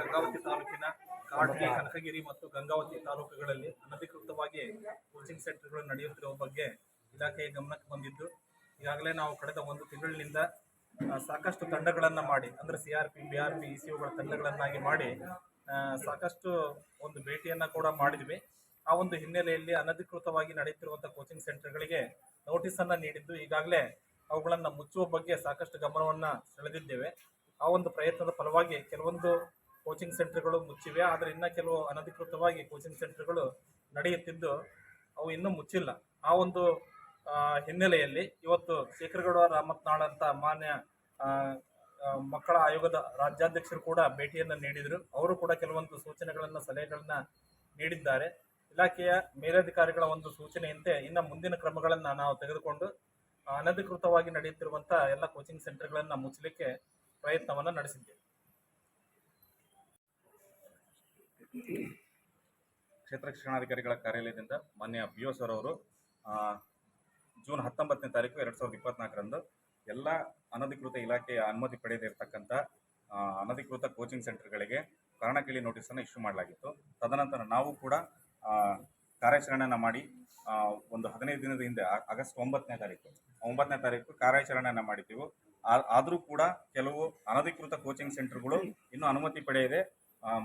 ಗಂಗಾವತಿ ತಾಲೂಕಿನ ಕಾಡ್ಗಿ, ಕನಕಗಿರಿ ಮತ್ತು ಗಂಗಾವತಿ ತಾಲೂಕುಗಳಲ್ಲಿ ಅನಧಿಕೃತವಾಗಿ ಕೋಚಿಂಗ್ ಸೆಂಟರ್ಗಳು ನಡೆಯುತ್ತಿರುವ ಬಗ್ಗೆ ಇಲಾಖೆಯ ಗಮನಕ್ಕೆ ಬಂದಿದ್ದು, ಈಗಾಗಲೇ ನಾವು ಕಳೆದ ಒಂದು ತಿಂಗಳಿನಿಂದ ಸಾಕಷ್ಟು ತಂಡಗಳನ್ನು ಮಾಡಿ, ಅಂದರೆ C R P B R P ಇಸಿಒಗಳ ತಂಡಗಳನ್ನಾಗಿ ಮಾಡಿ ಸಾಕಷ್ಟು ಒಂದು ಭೇಟಿಯನ್ನು ಕೂಡ ಮಾಡಿದ್ವಿ. ಆ ಒಂದು ಹಿನ್ನೆಲೆಯಲ್ಲಿ ಅನಧಿಕೃತವಾಗಿ ನಡೆಯುತ್ತಿರುವಂಥ ಕೋಚಿಂಗ್ ಸೆಂಟರ್ಗಳಿಗೆ ನೋಟಿಸನ್ನು ನೀಡಿದ್ದು, ಈಗಾಗಲೇ ಅವುಗಳನ್ನು ಮುಚ್ಚುವ ಬಗ್ಗೆ ಸಾಕಷ್ಟು ಗಮನವನ್ನು ಸೆಳೆದಿದ್ದೇವೆ. ಆ ಒಂದು ಪ್ರಯತ್ನದ ಫಲವಾಗಿ ಕೆಲವೊಂದು ಕೋಚಿಂಗ್ ಸೆಂಟರ್ಗಳು ಮುಚ್ಚಿವೆ, ಆದರೆ ಇನ್ನೂ ಕೆಲವು ಅನಧಿಕೃತವಾಗಿ ಕೋಚಿಂಗ್ ಸೆಂಟರ್ಗಳು ನಡೆಯುತ್ತಿದ್ದು ಅವು ಇನ್ನೂ ಮುಚ್ಚಿಲ್ಲ. ಆ ಒಂದು ಹಿನ್ನೆಲೆಯಲ್ಲಿ ಇವತ್ತು ಶೇಖರಗೌಡ ರಾಮತ್ನಾಳ್ ಅಂತ ಮಾನ್ಯ ಮಕ್ಕಳ ಆಯೋಗದ ರಾಜ್ಯಾಧ್ಯಕ್ಷರು ಕೂಡ ಭೇಟಿಯನ್ನು ನೀಡಿದರು. ಅವರು ಕೂಡ ಕೆಲವೊಂದು ಸೂಚನೆಗಳನ್ನು, ಸಲಹೆಗಳನ್ನು ನೀಡಿದ್ದಾರೆ. ಇಲಾಖೆಯ ಮೇಲಧಿಕಾರಿಗಳ ಒಂದು ಸೂಚನೆಯಂತೆ ಇನ್ನು ಮುಂದಿನ ಕ್ರಮಗಳನ್ನು ನಾವು ತೆಗೆದುಕೊಂಡು ಅನಧಿಕೃತವಾಗಿ ನಡೆಯುತ್ತಿರುವಂಥ ಎಲ್ಲ ಕೋಚಿಂಗ್ ಸೆಂಟರ್ಗಳನ್ನು ಮುಚ್ಚಲಿಕ್ಕೆ ಪ್ರಯತ್ನವನ್ನು ನಡೆಸಿದ್ದೇವೆ. ಕ್ಷೇತ್ರ ಶಿಕ್ಷಣಾಧಿಕಾರಿಗಳ ಕಾರ್ಯಾಲಯದಿಂದ ಮಾನ್ಯ ಬಿ ಒ ಸರ್ ಅವರು ಜೂನ್ ಹತ್ತೊಂಬತ್ತನೇ ತಾರೀಕು ಎರಡು ಸಾವಿರದ ಇಪ್ಪತ್ನಾಲ್ಕರಂದು ಎಲ್ಲ ಅನಧಿಕೃತ ಇಲಾಖೆಯ ಅನುಮತಿ ಪಡೆಯದೇ ಇರತಕ್ಕಂಥ ಅನಧಿಕೃತ ಕೋಚಿಂಗ್ ಸೆಂಟರ್ಗಳಿಗೆ ನೋಟಿಸ್ ನೋಟಿಸನ್ನು ಇಶ್ಯೂ ಮಾಡಲಾಗಿತ್ತು. ತದನಂತರ ನಾವು ಕೂಡ ಕಾರ್ಯಾಚರಣೆಯನ್ನು ಮಾಡಿ ಒಂದು ಹದಿನೈದು ದಿನದ ಹಿಂದೆ ಆಗಸ್ಟ್ ಒಂಬತ್ತನೇ ತಾರೀಕು ಒಂಬತ್ತನೇ ತಾರೀಕು ಕಾರ್ಯಾಚರಣೆಯನ್ನು ಮಾಡಿದ್ದೆವು. ಆದರೂ ಕೂಡ ಕೆಲವು ಅನಧಿಕೃತ ಕೋಚಿಂಗ್ ಸೆಂಟರ್ಗಳು ಇನ್ನೂ ಅನುಮತಿ ಪಡೆಯದೆ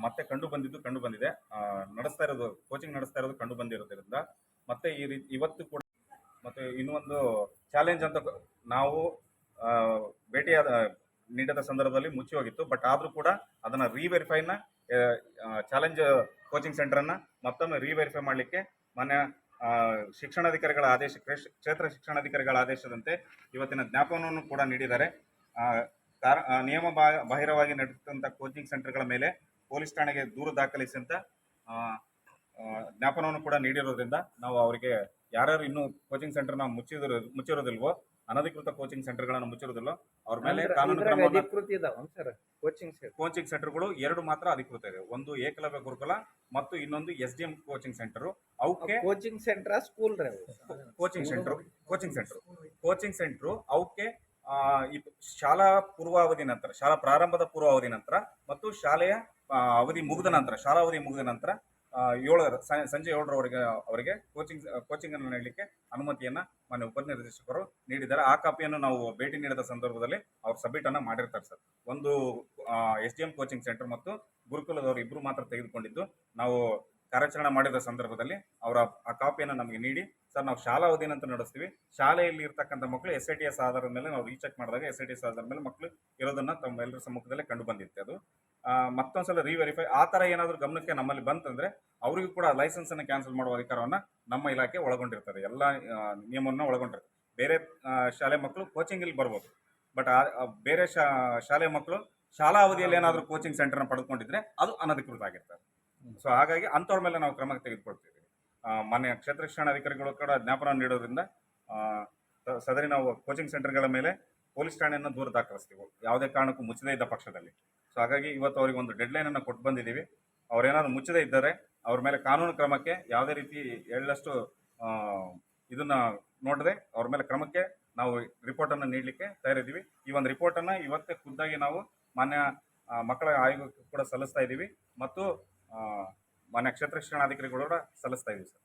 ಮತ್ತೆ ಕಂಡು ಬಂದಿದ್ದು ಕಂಡು ಬಂದಿದೆ. ನಡೆಸ್ತಾ ಇರೋದು ಕೋಚಿಂಗ್ ನಡೆಸ್ತಾ ಇರೋದು ಕಂಡು ಬಂದಿರೋದ್ರಿಂದ ಮತ್ತೆ ಈ ರೀತಿ ಇವತ್ತು ಕೂಡ ಮತ್ತೆ ಇನ್ನೊಂದು ಚಾಲೆಂಜ್ ಅಂತ ನಾವು ಭೇಟಿಯಾದ, ನೀಡಿದ ಸಂದರ್ಭದಲ್ಲಿ ಮುಚ್ಚಿ ಹೋಗಿತ್ತು. ಬಟ್ ಆದರೂ ಕೂಡ ಅದನ್ನು ರೀವೆರಿಫೈನ ಚಾಲೆಂಜ್ ಕೋಚಿಂಗ್ ಸೆಂಟರನ್ನು ಮತ್ತೊಮ್ಮೆ ರೀವೆರಿಫೈ ಮಾಡಲಿಕ್ಕೆ ಮಾನ್ಯ ಶಿಕ್ಷಣಾಧಿಕಾರಿಗಳ ಆದೇಶ ಕ್ಷೇತ್ರ ಶಿಕ್ಷಣಾಧಿಕಾರಿಗಳ ಆದೇಶದಂತೆ ಇವತ್ತಿನ ಜ್ಞಾಪನವನ್ನು ಕೂಡ ನೀಡಿದ್ದಾರೆ. ನಿಯಮ ಬಾಹಿರವಾಗಿ ನಡೆದಂಥ ಕೋಚಿಂಗ್ ಸೆಂಟರ್ಗಳ ಮೇಲೆ ಪೊಲೀಸ್ ಠಾಣೆಗೆ ದೂರು ದಾಖಲಿಸಿ ಅಂತ ಜ್ಞಾಪನವನ್ನು ಕೂಡ ನೀಡಿರೋದ್ರಿಂದ ನಾವು ಅವರಿಗೆ ಯಾರ್ಯಾರು ಇನ್ನೂ ಕೋಚಿಂಗ್ ಸೆಂಟರ್ನ ಮುಚ್ಚಿದ್ರು ಮುಚ್ಚಿರೋದಿಲ್ವೋ ಅನಧಿಕೃತ ಕೋಚಿಂಗ್ ಸೆಂಟರ್ಗಳನ್ನು ಮುಚ್ಚಿರೋದಿಲ್ಲ ಅವ್ರ ಮೇಲೆ ಕಾನೂನು ಕ್ರಮ ಕೋಚಿಂಗ್ ಸೆಂಟರ್ ಕೋಚಿಂಗ್ ಸೆಂಟರ್ಗಳು ಎರಡು ಮಾತ್ರ ಅಧಿಕೃತ ಇದೆ. ಒಂದು ಏಕಲವ್ಯ ಗುರುಕುಲ ಮತ್ತು ಇನ್ನೊಂದು S D M coaching centre ಅವಕ್ಕೆ coaching centre school coaching centre coaching centre coaching centre ಅವಕ್ಕೆ ಶಾಲಾ ಪೂರ್ವಾವಧಿ ನಂತರ ಶಾಲಾ ಪ್ರಾರಂಭದ ಪೂರ್ವಾವಧಿ ನಂತರ ಮತ್ತು ಶಾಲೆಯ ಅವಧಿ ಮುಗಿದ ನಂತರ, ಶಾಲಾ ಅವಧಿ ಮುಗಿದ ನಂತರ ಏಳರ ಸಂಜೆ ಏಳರವರೆಗೆ ಅವರಿಗೆ ಕೋಚಿಂಗ್ ಕೋಚಿಂಗ್ ಅನ್ನು ನೀಡಲಿಕ್ಕೆ ಅನುಮತಿಯನ್ನ ಮಾನ್ಯ ಉಪನಿರ್ದೇಶಕರು ನೀಡಿದ್ದಾರೆ. ಆ ಕಾಪಿಯನ್ನು ನಾವು ಭೇಟಿ ನೀಡಿದ ಸಂದರ್ಭದಲ್ಲಿ ಅವ್ರು ಸಬ್ಮಿಟ್ ಅನ್ನ ಮಾಡಿರ್ತಾರೆ ಸರ್. ಒಂದು S D M coaching centre ಮತ್ತು ಗುರುಕುಲದವರು ಇಬ್ಬರು ಮಾತ್ರ ತೆಗೆದುಕೊಂಡಿದ್ದು, ನಾವು ಕಾರ್ಯಾಚರಣೆ ಮಾಡಿದ ಸಂದರ್ಭದಲ್ಲಿ ಅವರ ಆ ಕಾಪಿಯನ್ನು ನಮಗೆ ನೀಡಿ, ಸರ್, ನಾವು ಶಾಲಾ ನಂತರ ನಡೆಸ್ತೀವಿ. ಶಾಲೆಯಲ್ಲಿ ಇರ್ತಕ್ಕಂಥ ಮಕ್ಕಳು ಎಸ್ ಐ ಟಿ ಎಸ್ ಆಧಾರದ ಮೇಲೆ ನಾವು ರೀಚೆಕ್ ಮಾಡಿದಾಗ ಎಸ್ ಐ ಟಿ ಎಸ್ ಆಧಾರದ ಮೇಲೆ ಮಕ್ಕಳು ಇರೋದನ್ನ ತಮ್ಮ ಎಲ್ಲರ ಸಮ್ಮುಖದಲ್ಲೇ ಕಂಡು ಬಂದಿತ್ತು ಅದು. ಮತ್ತೊಂದ್ಸಲ ರೀವೆರಿಫೈ ಆ ಥರ ಏನಾದರೂ ಗಮನಕ್ಕೆ ನಮ್ಮಲ್ಲಿ ಬಂತಂದ್ರೆ ಅವರಿಗೂ ಕೂಡ ಲೈಸೆನ್ಸ್ ಅನ್ನು ಕ್ಯಾನ್ಸಲ್ ಮಾಡುವ ಅಧಿಕಾರವನ್ನ ನಮ್ಮ ಇಲಾಖೆ ಒಳಗೊಂಡಿರ್ತದೆ. ಎಲ್ಲ ನಿಯಮವನ್ನು ಒಳಗೊಂಡಿರ್ತದೆ. ಬೇರೆ ಶಾಲೆ ಮಕ್ಕಳು ಕೋಚಿಂಗಲ್ಲಿ ಬರ್ಬೋದು. ಬಟ್ ಬೇರೆ ಶಾಲೆ ಮಕ್ಕಳು ಶಾಲಾ ಅವಧಿಯಲ್ಲಿ ಏನಾದರೂ ಕೋಚಿಂಗ್ ಸೆಂಟರ್ನ ಪಡೆದುಕೊಂಡಿದ್ರೆ ಅದು ಅನಧಿಕೃತ ಆಗಿರ್ತದೆ ಸೊ ಹಾಗಾಗಿ ಅಂಥವ್ರ ಮೇಲೆ ನಾವು ಕ್ರಮ ತೆಗೆದುಕೊಳ್ತೀವಿ. ಮಾನ್ಯ ಕ್ಷೇತ್ರ ಶಿಕ್ಷಣಾಧಿಕಾರಿಗಳು ಕೂಡ ಜ್ಞಾಪನ ನೀಡೋದ್ರಿಂದ ಸದರಿ ನಾವು ಕೋಚಿಂಗ್ ಸೆಂಟರ್ಗಳ ಮೇಲೆ ಪೊಲೀಸ್ ಠಾಣೆಯನ್ನು ದೂರ ದಾಖಲಿಸ್ತೀವಿ. ಯಾವುದೇ ಕಾರಣಕ್ಕೂ ಮುಚ್ಚದೇ ಇದ್ದ ಪಕ್ಷದಲ್ಲಿ. ಸೊ ಹಾಗಾಗಿ ಇವತ್ತು ಅವರಿಗೆ ಒಂದು ಡೆಡ್ಲೈನ್ ಅನ್ನು ಕೊಟ್ಟು ಬಂದಿದ್ದೀವಿ. ಅವರೇನಾದ್ರೂ ಮುಚ್ಚದೇ ಇದ್ದರೆ ಅವ್ರ ಮೇಲೆ ಕಾನೂನು ಕ್ರಮಕ್ಕೆ ಯಾವುದೇ ರೀತಿ ಎಳ್ಳಷ್ಟು ಇದನ್ನ ನೋಡದೆ ಅವ್ರ ಮೇಲೆ ಕ್ರಮಕ್ಕೆ ನಾವು ರಿಪೋರ್ಟನ್ನು ನೀಡಲಿಕ್ಕೆ ತಯಾರಿದ್ದೀವಿ ಈ ಒಂದು ರಿಪೋರ್ಟನ್ನು ಇವತ್ತೇ ಖುದ್ದಾಗಿ ನಾವು ಮಾನ್ಯ ಮಕ್ಕಳ ಆಯೋಗಕ್ಕೆ ಕೂಡ ಸಲ್ಲಿಸ್ತಾ ಇದ್ದೀವಿ ಮತ್ತು ಆ, ಮಾನ್ಯ ಕ್ಷೇತ್ರ ಶಿಕ್ಷಣಾಧಿಕಾರಿಗಳು ಕೂಡ ಸಲ್ಲಿಸ್ತಾ ಇದ್ದೀವಿ ಸರ್.